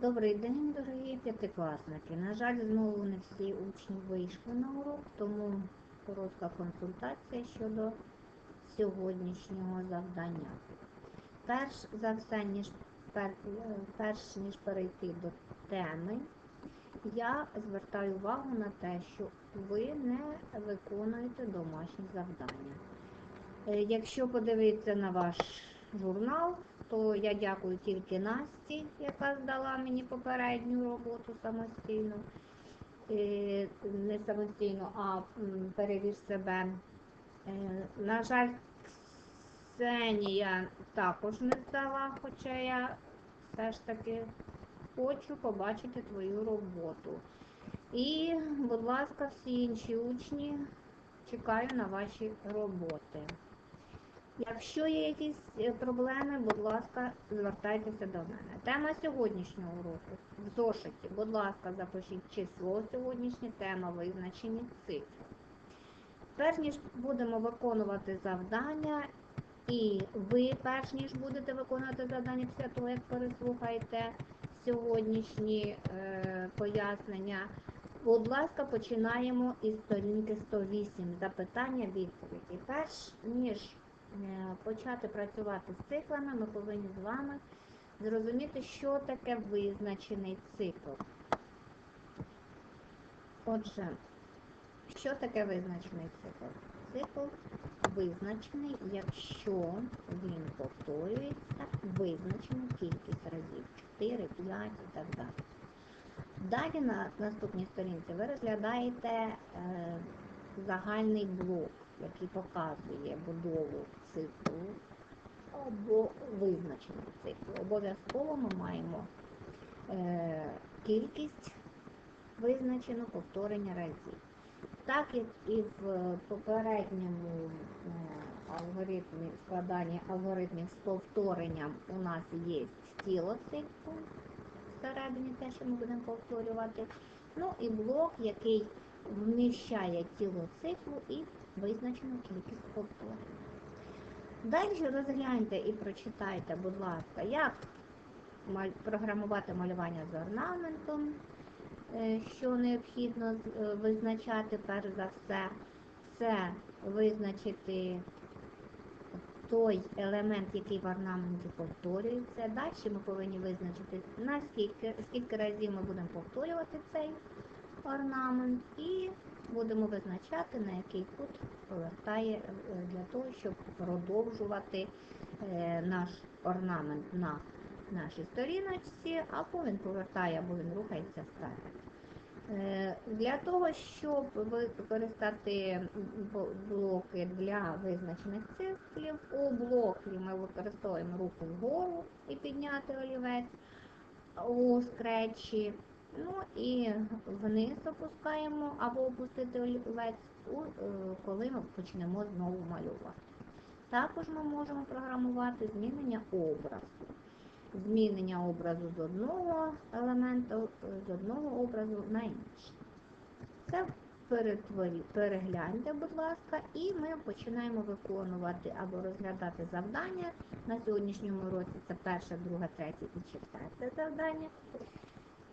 Добрий день, дорогі п'ятикласники. На жаль, знову не всі учні вийшли на урок, тому коротка консультація щодо сьогоднішнього завдання. Перш за все, ніж пер- перш ніж перейти до теми, я звертаю увагу на те, що ви не виконуєте домашні завдання. Е, Якщо подивитися на ваш журнал, то я дякую тільки Насті, яка здала мені попередню роботу самостійно. Е, Не самостійно, а перевір себе. Е, На жаль, Ксенія також не здала, хоча я все ж таки хочу побачити твою роботу. І, будь ласка, всі інші учні, чекаю на ваші роботи. Якщо є якісь е, проблеми, будь ласка, звертайтеся до мене. Тема сьогоднішнього уроку в зошиті. Будь ласка, запишіть число сьогоднішнє, тема визначені цифри. Перш ніж будемо виконувати завдання, і ви, перш ніж будете виконувати завдання після того, як переслухаєте сьогоднішні е, пояснення, будь ласка, починаємо із сторінки 108. Запитання, відповіді. Перш ніж почати працювати з циклами, ми повинні з вами зрозуміти, що таке визначений цикл. Отже, що таке визначений цикл? Цикл визначений, якщо він повторюється визначену кількість разів 4, 5 і так далі. Далі на наступній сторінці ви розглядаєте е, загальний блок, який показує будову циклу або визначений циклу. Обов'язково ми маємо е, кількість визначену повторення разів. Так як і в попередньому е, алгоритмі складання алгоритмів з повторенням у нас є тіло циклу, всередині те, що ми будемо повторювати. Ну і блок, який вміщає тіло циклу і визначену кількість повторень. Далі розгляньте і прочитайте, будь ласка, як програмувати малювання з орнаментом, е, що необхідно е, визначати перш за все, це визначити той елемент, який в орнаменті повторюється. Далі ми повинні визначити, наскільки скільки разів ми будемо повторювати цей орнамент, і будемо визначати, на який кут повертає е, для того, щоб продовжувати е, наш орнамент на нашій сторіночці, або він повертає, або він рухається вперед. Е, Для того, щоб використати блоки для визначених циклів, у блокі ми використовуємо руку вгору і підняти олівець у скретчі. Ну і вниз опускаємо або опустити олівець, е, коли ми почнемо знову малювати. Також ми можемо програмувати змінення образу. Змінення образу з одного елементу, е, з одного образу на інший. Це перегляньте, будь ласка, і ми починаємо виконувати або розглядати завдання. На сьогоднішньому році це перше, друге, третє і четверте завдання.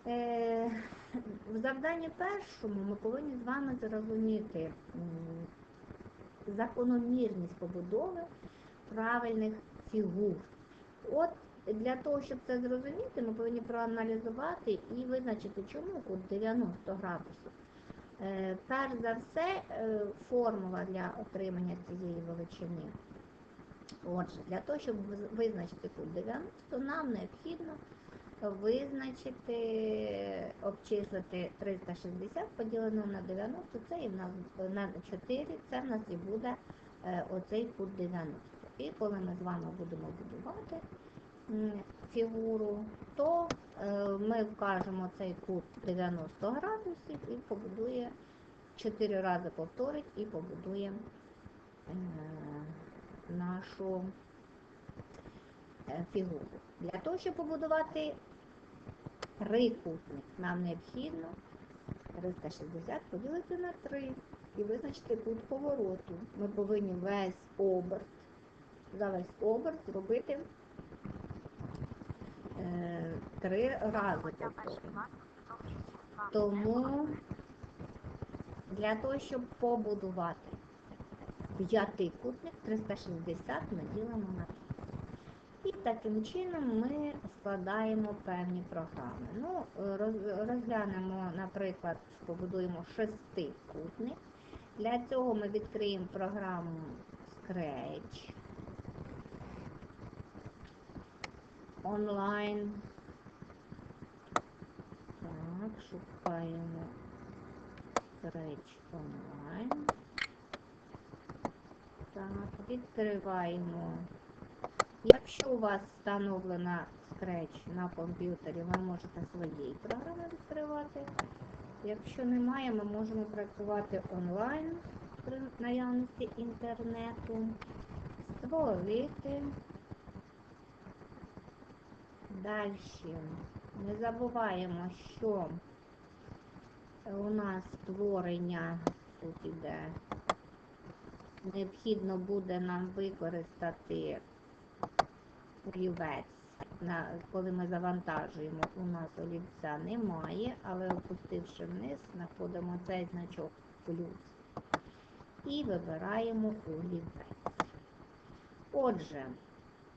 Е, в завданні першому ми повинні з вами зрозуміти закономірність побудови правильних фігур. От для того, щоб це зрозуміти, ми повинні проаналізувати і визначити, чому кут 90 градусів. Е, Перш за все, е, формула для отримання цієї величини. Отже, для того, щоб визначити кут 90, нам необхідно визначити, обчислити 360 поділено на 90, це і на 4, це в нас і буде е, оцей кут 90. І коли ми з вами будемо будувати фігуру, то е, ми вкажемо цей кут 90 градусів і побудує 4 рази повторить і побудує е, нашу фігуру. Для того, щоб побудувати трикутник, нам необхідно 360 поділити на 3 і визначити кут повороту. Ми повинні весь оберт, за весь оберт зробити е, три рази повторюємо. Тому для того, щоб побудувати п'ятикутник 360 ми ділимо на 5. І таким чином ми складаємо певні програми. Ну, розглянемо, наприклад, побудуємо шестикутник. Для цього ми відкриємо програму Scratch. Онлайн. Так, шукаємо Scratch онлайн. Так, відкриваємо. Якщо у вас встановлена Scratch на комп'ютері, ви можете своєї програми відкривати. Якщо немає, ми можемо працювати онлайн при наявності інтернету, створити. Далі не забуваємо, що у нас створення тут іде. Необхідно буде нам використати олівець. На, коли ми завантажуємо, у нас олівця немає, але опустивши вниз, знаходимо цей значок плюс і вибираємо олівець. Отже,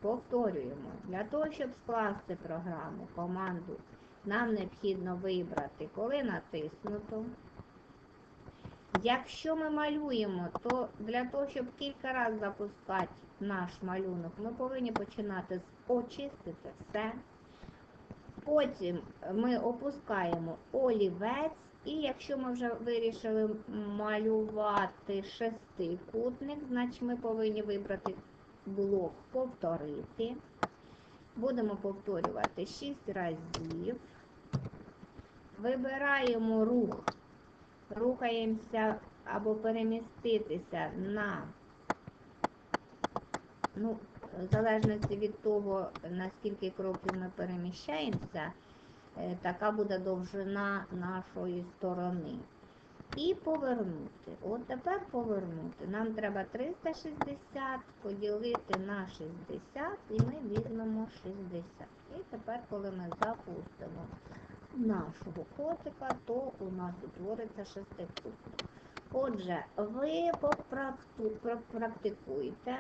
повторюємо, для того, щоб скласти програму, команду, нам необхідно вибрати, коли натиснуто. Якщо ми малюємо, то для того, щоб кілька разів запускати наш малюнок, ми повинні починати з очистити все. Потім ми опускаємо олівець, і якщо ми вже вирішили малювати шестикутник, значить ми повинні вибрати блок повторити. Будемо повторювати 6 разів. Вибираємо рух рухаємося або переміститися на, ну, в залежності від того, наскільки кроків ми переміщаємося, е, така буде довжина нашої сторони. І повернути. От тепер повернути. Нам треба 360 поділити на 60, і ми візьмемо 60. І тепер, коли ми запустимо нашого котика, то у нас утвориться шестикутник. Отже, ви попрактикуйте.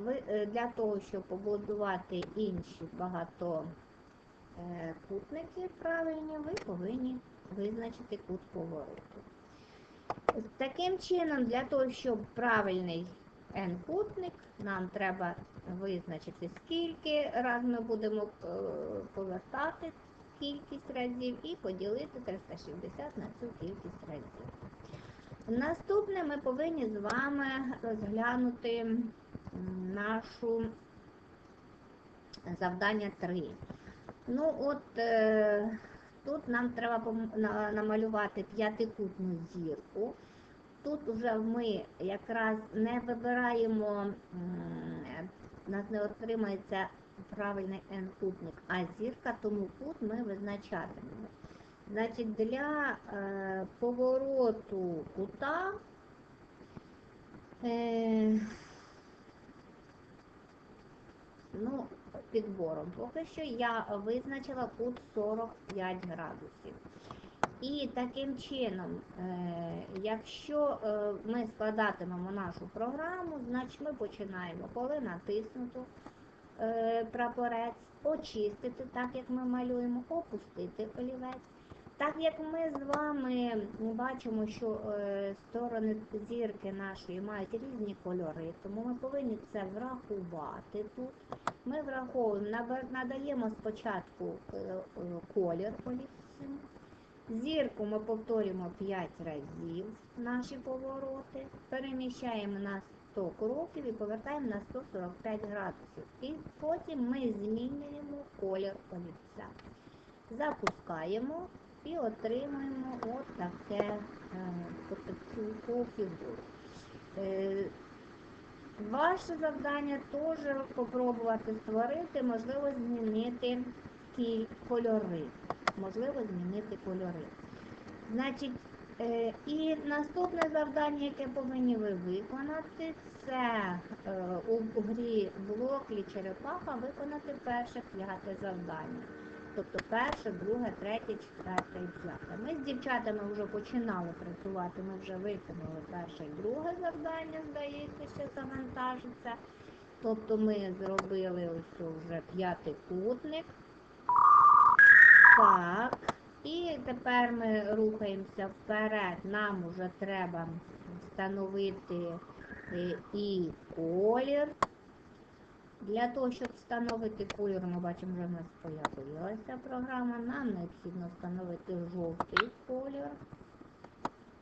Ви, е, для того, щоб побудувати інші багато е, правильні, ви повинні визначити кут повороту. Таким чином, для того, щоб правильний n-кутник, нам треба визначити, скільки раз ми будемо е, повертати кількість разів і поділити 360 на цю кількість разів. Наступне ми повинні з вами розглянути нашу завдання 3. Ну от е, тут нам треба намалювати п'ятикутну зірку. Тут вже ми якраз не вибираємо, у нас не отримається правильний n-кутник, а зірка, тому кут ми визначатимемо. Значить, для е, повороту кута е, ну, підбором поки що я визначила кут 45 градусів. І таким чином, е, якщо е, ми складатимемо нашу програму, значить ми починаємо, коли натиснуто е, прапорець, очистити, так як ми малюємо, опустити олівець. Так як ми з вами бачимо, що сторони зірки нашої мають різні кольори, тому ми повинні це врахувати тут. Ми враховуємо, надаємо спочатку е, е, колір олівцем. Зірку ми повторюємо 5 разів наші повороти, переміщаємо на 100 кроків і повертаємо на 145 градусів. І потім ми змінюємо колір олівця. Запускаємо і отримуємо от таке е, таку фігуру. Ваше завдання теж спробувати створити, можливо, змінити кольори. Можливо, змінити кольори. Значить, Е, І наступне завдання, яке повинні ви виконати, це е, у, грі Блоклі Черепаха виконати перше п'яте завдання. Тобто перше, друге, третє, четверте і п'яте. Ми з дівчатами вже починали працювати, ми вже виконали перше і друге завдання, здається, ще завантажиться. Тобто ми зробили ось вже п'ятий кутник. Так. І тепер ми рухаємося вперед. Нам вже треба встановити е, і колір. Для того, щоб встановити колір, ми бачимо, вже в нас появилася програма. Нам необхідно встановити жовтий колір.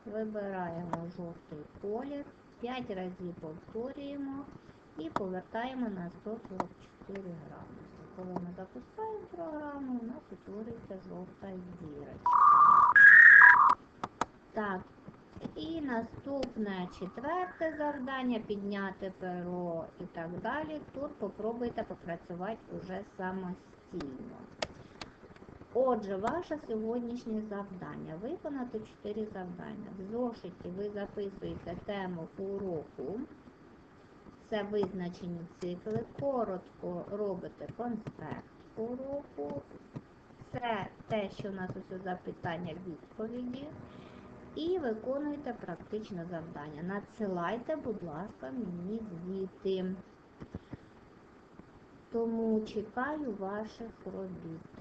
Вибираємо жовтий колір. 5 разів повторюємо і повертаємо на 144 градуси. Коли ми запускаємо програму, у нас утворюється жовта зірочка. Так, і наступне четверте завдання підняти перо і так далі. Тут попробуйте попрацювати уже самостійно. Отже, ваше сьогоднішнє завдання виконати 4 завдання. В зошиті ви записуєте тему уроку. Це визначені цикли. Коротко робите конспект уроку. Це те, що у нас ось запитання відповіді. І виконуйте практичне завдання. Надсилайте, будь ласка, мені звіти. Тому чекаю ваших робіт.